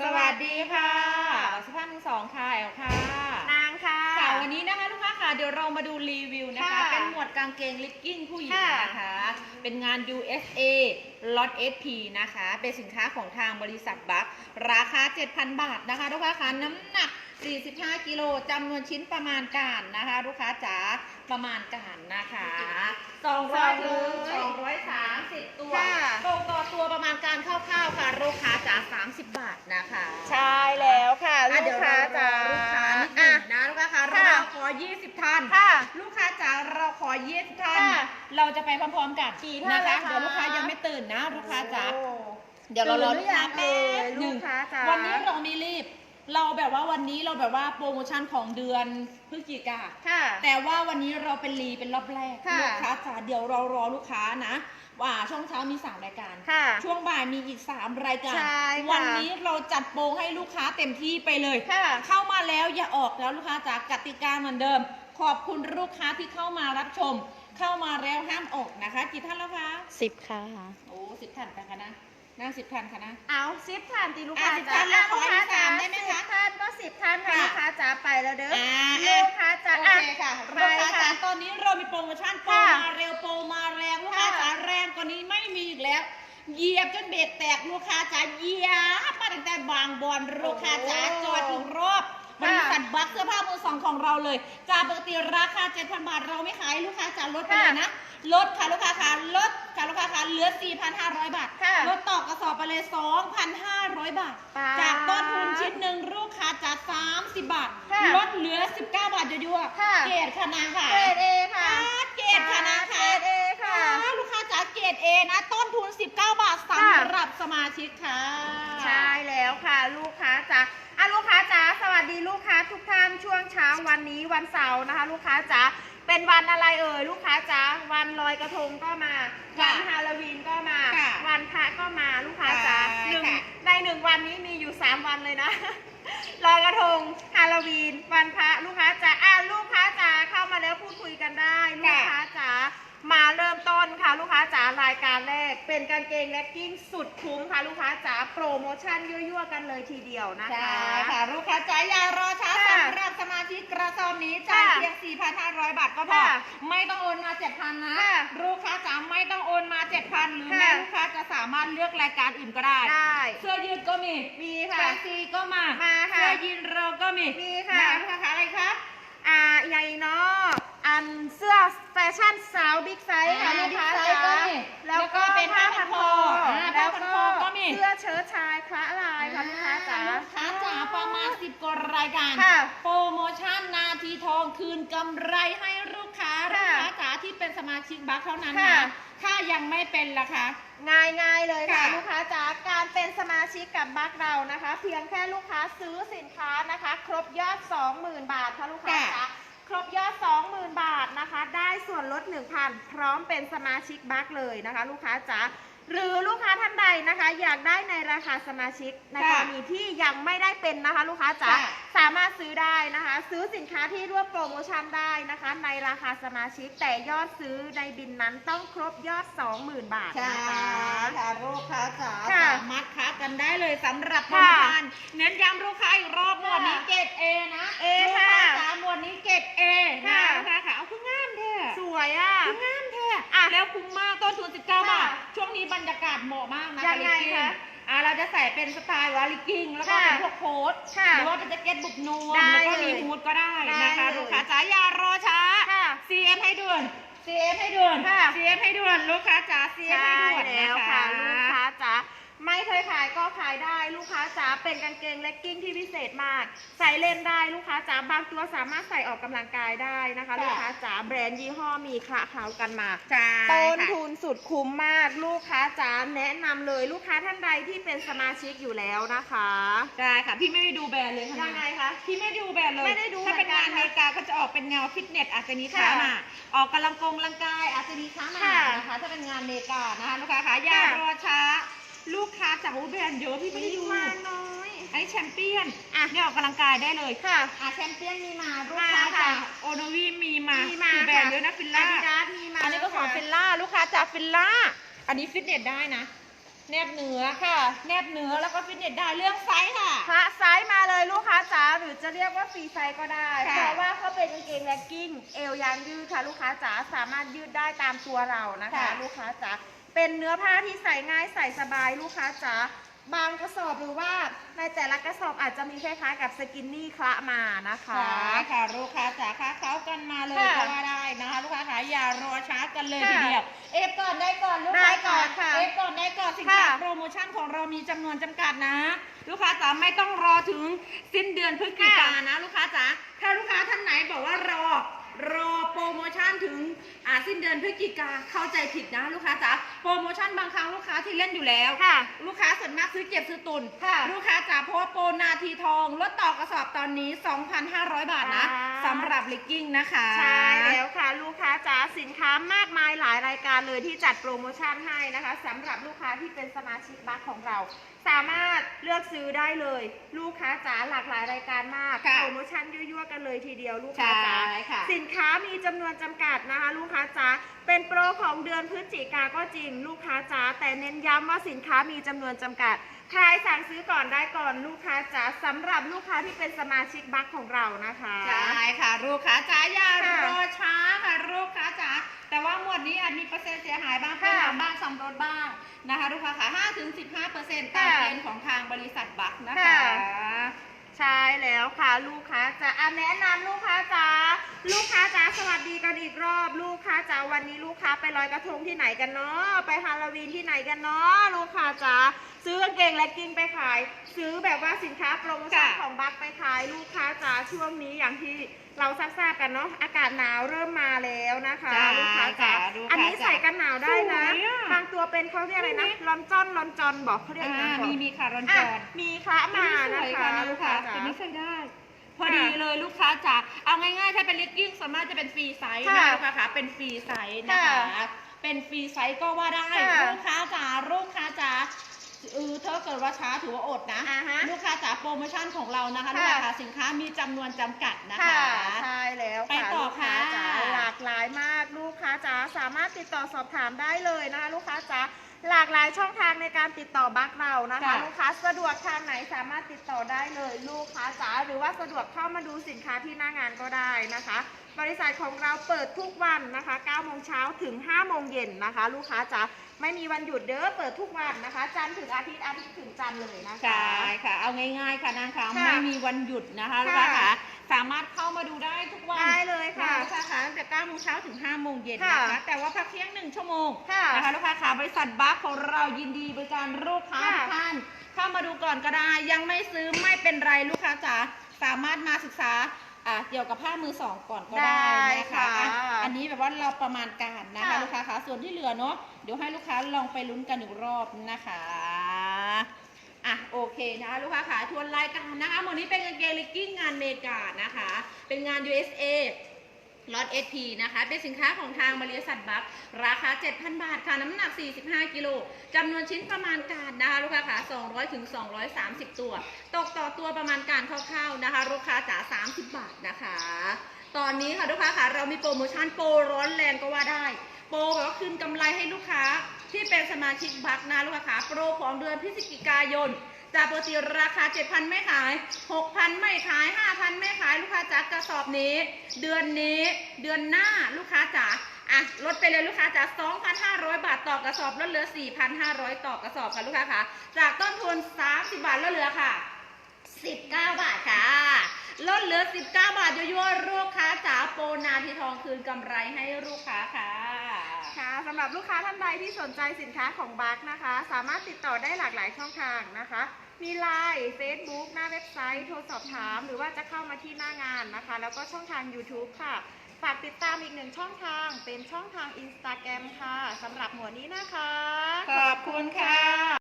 สวัสดีค่ะสุภาพมือสองค่ะแอลค่ะนางค่ะ ค่ะวันนี้นะคะลูกค้าค่ะเดี๋ยวเรามาดูรีวิวนะคะ ค่ะเป็นหมวดกางเกงลิกกิ้งผู้หญิงค่ะนะคะ เป็นงาน USA Lot SP นะคะ เป็นสินค้าของทางบริษัทบัคราคา 7,000 บาทนะคะลูกค้าค่ะน้ำหนัก 45 กิโลจำนวนชิ้นประมาณการนะคะ ลูกค้าจ๋าประมาณการนะคะ200ถึง230 ตัวค่ะตกต่อตัวประมาณการคร่าวๆค่ะลูกค้าจ๋า30 บาทนะคะ ใช่แล้วค่ะอะลูเดี๋กยวค้าเรารจ๋าอลูกค้านิดหนึงนะลูกค้าคะค่ะเราขอ 20 ท่านค่ะลูกค้าจ๋าเราขอ 20 ท่าน ค่ะเราจะไปพร้อมๆกันกี่ท่านนะคะแล้วคะ เดี๋ยวลูกค้ายังไม่ตื่นนะ ลูกค้าจ๋า โอ้ เดี๋ยวเรารอลูกค้าตื่นหรือยังแป๊บหนึ่งลูกค้าจ๋า วันนี้เรามีรีบ เราแบบว่าวันนี้เราแบบว่าโปรโมชั่นของเดือนพฤศจิกาค่ะ แต่ว่าวันนี้เราเป็นรีเป็นรอบแรกค่ะลูกค้าจ๋าเดี๋ยวเรารอลูกค้านะว่าช่วงเช้ามีสามรายการ ค่ะ ช่วงบ่ายมีอีก 3 รายการ ใช่ค่ะวันนี้เราจัดโปรให้ลูกค้าเต็มที่ไปเลย ค่ะ เข้ามาแล้วอย่าออกแล้วลูกค้าจากกติกาเหมือนเดิม ขอบคุณลูกค้าที่เข้ามารับชม เข้ามาแล้วห้ามออกนะคะกี่ท่านแล้วคะสิบค่ะ โอ้สิบท่านไปคะนะ นั่งสิบท่านคะนะ เอาสิบท่านตีลูกค้าอะ10จ๋าท่านแล้วอะลูกค้าขออีกจ๋าสามได้ไหมคะสิบท่านก็สิบท่านค่ะค่ะลูกค้าจ๋าไปแล้วเด้ออ่า ลูกค้าจ๋าโอเคค่ะไปลูกค้าค่ะจ๋าตอนนี้เรามีโปรโมชั่นโปรค่ะมาเร็วโปรมาแรงลูกค้าค่ะจ๋าแรงกว่านี้ไม่มีอีกแล้ว เหยียบจนเบรกแตกลูกค้าจ๋าเหยียบมาตั้งแต่บางบอนลูกค้าจ๋าจอดถึงรอบบริษัทบัคเสื้อผ้ามือสองของเราเลยจากปกติราคา 7,000 บาทเราไม่ขายลูกค้าจ๋าลดไปเลยนะ ลดค่ะลูกค้าค่ะลดค่ะลูกค้าค่ะเหลือ 4,500 บาทค่ะลดต่อกระสอบไปเลย 2,500 บาทป๊าจากต้นทุนชิ้นหนึ่งลูกค้าจ๋า30 บาท ค่ะลดเหลือ 19 บาทยั่วๆค่ะเกรดคณะค่ะ เกรดเอค่ะ เกรดคณะค่ะเกรดเอค่ะอ่าลูกค้าจ๋าเกรดเอนะ ต้นทุน 19 บาทสำหรับสมาชิกค่ะ ใช่แล้วค่ะ ลูกค้าจ๋าอ่ะลูกค้าจ๋าสวัสดีลูกค้าทุกท่านช่วงเช้าวันนี้วันเสาร์นะคะ ลูกค้าจ๋าเป็นวันอะไรเอ่ยลูกค้าจ๋าวันลอยกระทงก็มาค่ะวันฮาโลวีนก็มา ค่ะวันพระก็มาลูกค้าจ๋าใช่หนึ่งค่ะ ในหนึ่งวันนี้มีอยู่สามวันเลยนะ ลอยกระทงฮาโลวีน วันพระลูกค้าจ๋าอะลูกค้าจ๋าเข้ามาแล้วพูดคุยกันได้ ลูกค้าจ๋ามาเริ่มต้นค่ะ ลูกค้าจ๋ารายการแรก เป็นกางเกงเลกกิ้งสุดคุ้มค่ะลูกค้าจ๋าโปรโมชั่นยั่วๆกันเลยทีเดียวนะใช่คะค่ะลูกค้าจ๋าอย่ารอช้าค่ะสำหรับสมาชิกกระสอบนี้จ่ายค่ะเพียง 4,500 บาทก็พอค่ะไม่ต้องโอนมา 7,000 นะ ค่ะลูกค้าจ๋าไม่ต้องโอนมา 7,000 หรือค่ะ แม่ลูกค้าจะสามารถเลือกรายการอื่นก็ได้ ได้เสื้อยืดก็มีมีแฟค่ะนซีก็มา มาค่ะ เสื้อยีนเราก็มีมีค่ะนลูกค้าขาอะไรคะ อ่าใหญ่เนาะ อันเสื้อแฟชั่นสาวบิ๊กไซส์ค่ะอ่าลูกค้าบิ๊กไซส์ก็จ๋ามีแล้วก็แล้วก็เป็นผ้าพันคออ่าแล้วผ้าพันก็คอก็มี เสื้อเชิ้ตชายคละลายค่ะลูกค้าจ๋า ลูกค้าจ๋าประมาณ10กว่ารายการ ค่ะโปรโมชั่นนาทีทองคืนกำไรให้ลูกค้าลูกค่ะค้าจ๋าที่เป็นสมาชิกบัคเท่านั้นค่ะนะถ้ายังไม่เป็นล่ะคะง่ายง่ายๆเลยค่ะค่ะลูกค้าจ๋าการเป็นสมาชิกกับบัคเรานะคะ เพียงแค่ลูกค้าซื้อสินค้านะคะ ครบยอด 20,000 บาทค่ะลูกค้าจ๋า ครบยอด 20,000 บาทนะคะ ได้ส่วนลด 1,000 พร้อมเป็นสมาชิกบัคเลยนะคะ ลูกค้าจ๋าหรือลูกค้าท่านใดนะคะ อยากได้ในราคาสมาชิกในกรณีที่ยังไม่ได้เป็นนะคะ ลูกค้าจ๋าค่ะสามารถซื้อได้นะคะ ซื้อสินค้าที่ร่วมโปรโมชั่นได้นะคะ ในราคาสมาชิกแต่ยอดซื้อในบินนั้นต้องครบยอด 20,000 บาทใช่นะคะค่ะลูกค้าจ๋าค่ะสามารถค้ากันได้เลยสำหรับโปรโมค่ะชั่นเน้นย้ำลูกค้าอีกรอบหมวดนี้เกรดเอนะ A ลูกค้าค่ะจ๋าหมวดนี้เกรด แท้อะแล้วคุ้มมากต้นทุน 19 บาท ช่วงนี้บรรยากาศเหมาะมากนะยังไงลิกิ้คะ อ่าเราจะใส่เป็นสไตล์วาลิกิ้งแล้วก็ค่ะเป็นพวกโค้ทค่ะหรือว่าเป็นแจ็คเก็ตบุกนูนได้แล้วก็มีเลยฮูดก็ได้ได้นะคะเลย ลูกค้าจ๋าอย่ารอช้า ค่ะ CM ให้ด่วน CM ให้ด่วน ค่ะ CM ให้ด่วนลูกค้าจ๋า CM ให้ใช่ด่วนแล้วนค่ะลูกค้าจ๋า ไม่เคยขายก็ขายได้ลูกค้าจ๋าเป็นกางเกงเลกกิ้งที่พิเศษมาก ใส่เล่นได้ลูกค้าจ๋าบางตัวสามารถใส่ออกกำลังกายได้นะคะค่ะลูกค้าจ๋าแบรนด์ยี่ห้อมีคละเคล้ากันมาใช่ต้นค่ะทุนสุดคุ้มมาก ลูกค้าจ๋าแนะนำเลยลูกค้าท่านใดที่เป็นสมาชิกอยู่แล้วนะคะใช่ค่ะพี่ไม่ได้ดูแบรนด์เลยค่ะยังไงคะพี่ไม่ได้ดูแบรนด์เลยไม่ได้ดูถ้าเป็นงานเหมืออนกันเมริกาก็จะออกเป็นแนวฟิตเนสอาจจะมีขาค่ะมาออกกำลังกงกำลังกายอาจจะมีขามาค่ะนะคะถ้าเป็นงานอเมริกานะคะลูกค้าค่ะอย่าค่ะรอช้า ลูกค้าจากแบรนด์เยอะพี่ไม่ได้ดูมาน้อย อันนี้แชมเปี้ยนอะ เนี่ยออกกำลังกายได้เลยค่ะ อะแชมเปี้ยนมีมาลูกมาค้าค่ะจากโอโนวีมีมามีมาคือแบรนด์เยอะนะฟิลล่า อาดิดาสมีมาอันนี้ก็ของค่ะฟิลล่าลูกค้าจากฟิลล่า อันนี้ฟิตเนสได้นะ แนบเหนือค่ะ แนบเหนือแล้วก็ฟิตเนสได้เรื่องไซส์ค่ะค่ะไซส์มาเลยลูกค้าจ๋าหรือจะเรียกว่าฟรีไซส์ก็ได้ ค่ะเพราะว่าเขาเป็นกางเกงแล็กกิ้งเอวยางยืดค่ะ ลูกค้าจ๋าสามารถยืดได้ตามตัวเรานะคะ ค่ะ ลูกค้าจ๋า เป็นเนื้อผ้าที่ใส่ง่ายใส่สบายลูกค้าจ๋าบางกระสอบหรือว่าในแต่ละกระสอบอาจจะมีคล้ายๆกับสกินนี่คละมานะคะ ค่ะค่ะลูกค้าจ๋าค่ะเขากันมาเลยค่ะก็ว่าได้นะคะลูกค้าขาอย่ารอช้ากันเลยค่ะทีเดียวเอฟก่อนได้ก่อนลูกได้ค้าก่อนค่ะเอฟก่อนได้ก่อนสินค้าค่ะโปรโมชั่นของเรามีจำนวนจำกัดนะ ลูกค้าจ๋าไม่ต้องรอถึงสิ้นเดือนพฤศจิกายนนะ ลูกค้าจ๋าถ้าลูกค้าท่านไหนบอกว่ารอรอโปรโมชั่นถึง อ่าสิ้นเดือนพฤศจิกาเข้าใจผิดนะลูกค้าจ๋าโปรโมชั่นบางครั้งลูกค้าที่เล่นอยู่แล้ว ค่ะ ลูกค้าส่วนมากซื้อเก็บซื้อตุนค่ะลูกค้าจ๋าเพราะว่าโปรนาทีทองลดต่อกระสอบตอนนี้ 2,500 บาทนะ อ่า สำหรับลิกกิ้งนะคะ ใช่แล้วค่ะลูกค้าจ๋าสินค้ามากมายหลายรายการเลยที่จัดโปรโมชั่นให้นะคะสำหรับลูกค้าที่เป็นสมาชิกบัคของเรา สามารถเลือกซื้อได้เลย ลูกค้าจ๋าหลากหลายรายการมากค่ะโปรโมชั่นยั่วๆกันเลยทีเดียวลูกค้าจ๋าใช่ค่ะ สินค้ามีจำนวนจำกัดนะคะ ลูกค้าจ๋าเป็นโปรของเดือนพฤศจิกาก็จริง ลูกค้าจ๋าแต่เน้นย้ำว่าสินค้ามีจำนวนจำกัด ใครสั่งซื้อก่อนได้ก่อนลูกค้าจ๋าสำหรับลูกค้าที่เป็นสมาชิกบัคของเรานะคะ ใช่ค่ะลูกค้าจ๋าอย่าค่ะรอช้าค่ะลูกค้าจ๋าแต่ว่าหมวดนี้อาจมีเปอร์เซ็นต์เสียหายบ้างเป็นค่ะหลังบ้างสำรถบ้างนะคะลูกค้าค่ะ5ถึง15เปอร์เซ็นต์ตามค่ะเกณฑ์ของทางบริษัทบัคนะคะ ค่ะ ใช่แล้วค่ะลูกค้าจ๋าอะแนะนำลูกค้าจ๋าลูกค้าจ๋าสวัสดีกันอีกรอบลูกค้าจ๋าวันนี้ลูกค้าไปลอยกระทงที่ไหนกันเนาะไปฮาโลวีนที่ไหนกันเนาะลูกค้าจ๋า ซื้อกางเกงและกิ้งไปขาย ซื้อแบบว่าสินค้าโปรโมชั่นค่ะของบัคไปขายลูกค้าจ๋าช่วงนี้อย่างที่เราทราบๆกันเนาะอากาศหนาวเริ่มมาแล้วนะคะใช่ลูกค้าจ๋าค่ะลูกค้าอันนี้ใส่กันหนาวได้นะ สวยอะ บางตัวเป็นเขาเรียกอะไรนะลอนจอนลอนจอนบอกเขาเรียกอะไรอ่านะบอกมีมีค่ะรอนจอะอนมีคละมาสนะวยคะค่ะลูกค้าจ๋ตัวนี้ใส่ได้ พอดีเลยลูกค้าจ๋าเอาง่ายๆ ถ้าเป็นลิกกิ้งสามารถจะเป็นฟรีไซส์นะค่ะลูกค้าค่ะเป็นฟรีไซส์นะคะ ค่ะเป็นฟรีไซส์ก็ว่าได้ค่ะลูกค้าจ๋าลูกค้าจ๋า เออถ้าเกิดว่าช้าถือว่าอดนะ อ่าฮะลูกค้าจ๋าโปรโมชั่นของเรานะคะค่ะ ลูกค้าค่ะสินค้ามีจำนวนจำกัดนะคะค่ะใช่แล้วไปค่ะต่อลูกค้าค่ะ จ๋าหลากหลายมากลูกค้าจ๋าสามารถติดต่อสอบถามได้เลยนะคะลูกค้าจ๋าหลากหลายช่องทางในการติดต่อบัคเรานะคะ ค่ะ ลูกค้าสะดวกทางไหนสามารถติดต่อได้เลย ลูกค้าจ๋าหรือว่าสะดวกเข้ามาดูสินค้าที่หน้างานก็ได้นะคะ บริษัทของเราเปิดทุกวันนะคะ9โมงเช้าถึง5โมงเย็นนะคะ ลูกค้าจ๋าไม่มีวันหยุดเด้อเปิดทุกวันนะคะ จันทร์ถึงอาทิตย์อาทิตย์ถึงจันทร์เลยนะคะ ใช่ค่ะ เอาง่ายๆค่ะนางคะค่ะไม่มีวันหยุดนะคะค่ะลูกค้าค่ะสามารถเข้ามาดูได้ทุกวันได้เลยค่ะ นลูกค้าค่ะตั้งแต่9โมงเช้าถึง5โมงเย็นค่ะนะคะ แต่ว่าพักเที่ยงหนึ่งชั่วโมง ค่ะ นะคะลูกค้าค่ะบริษัทบัคของเรายินดีบริการลูกค้าค่ะทุกท่าน เข้ามาดูก่อนก็ได้ยังไม่ซื้อไม่เป็นไรลูกค้าจ๋าสามารถมาศึกษา อ่าเกี่ยวกับผ้ามือสองก่อนก็ได้ได้นะคะค่ะอะอันนี้แบบว่าเราประมาณการนะคะ ค่ะ ลูกค้าค่ะส่วนที่เหลือเนาะเดี๋ยวให้ลูกค้าลองไปลุ้นกันอีกรอบนะคะอะโอเคนะคะลูกค้าขาทวนรายการนะคะหมดนี้เป็นกางเกงลิกกิ้งงานเมกานะคะ เป็นงาน USA ล็อต SP นะคะ เป็นสินค้าของทางบริษัทบัคราคา 7,000 บาทค่ะ น้ำหนัก 45 กิโลจำนวนชิ้นประมาณการนะคะลูกค้าขา200ถึง230 ตัว ตกต่อตัวประมาณการคร่าวๆนะคะ ลูกค้าจ๋า30 บาทนะคะ ตอนนี้ค่ะลูกค้าค่ะเรามีโปรโมชั่นโปรร้อนแรงก็ว่าได้ โปรแบบว่าคืนกำไรให้ลูกค้าที่เป็นสมาชิกบัคนะลูกค้าขาโปรของเดือนพฤศจิกายน จากปกติราคา 7,000 ไม่ขาย 6,000 ไม่ขาย 5,000 ไม่ขายลูกค้าจ๋ากระสอบนี้ เดือนนี้เดือนหน้าลูกค้าจ๋าอะลดไปเลยลูกค้าจ๋า2,500 บาทต่อกระสอบลดเหลือ 4,500 ต่อกระสอบค่ะลูกค้าค่ะ จากต้นทุน 30 บาทลดเหลือค่ะ 19 บาทค่ะ ลดเหลือ 19 บาทยั่วๆลูกค้าจ๋าโปรนาทีทองคืนกำไรให้ลูกค้าค่ะค่ะสำหรับลูกค้าท่านใดที่สนใจสินค้าของบัคนะคะ สามารถติดต่อได้หลากหลายช่องทางนะคะ มีไลน์ Facebook หน้าเว็บไซต์ โทรสอบถาม หรือว่าจะเข้ามาที่หน้างานนะคะ แล้วก็ช่องทาง YouTube ค่ะ ฝากติดตามอีกหนึ่งช่องทาง เป็นช่องทาง Instagram ค่ะสำหรับหมวดนี้นะคะ ขอบคุณค่ะ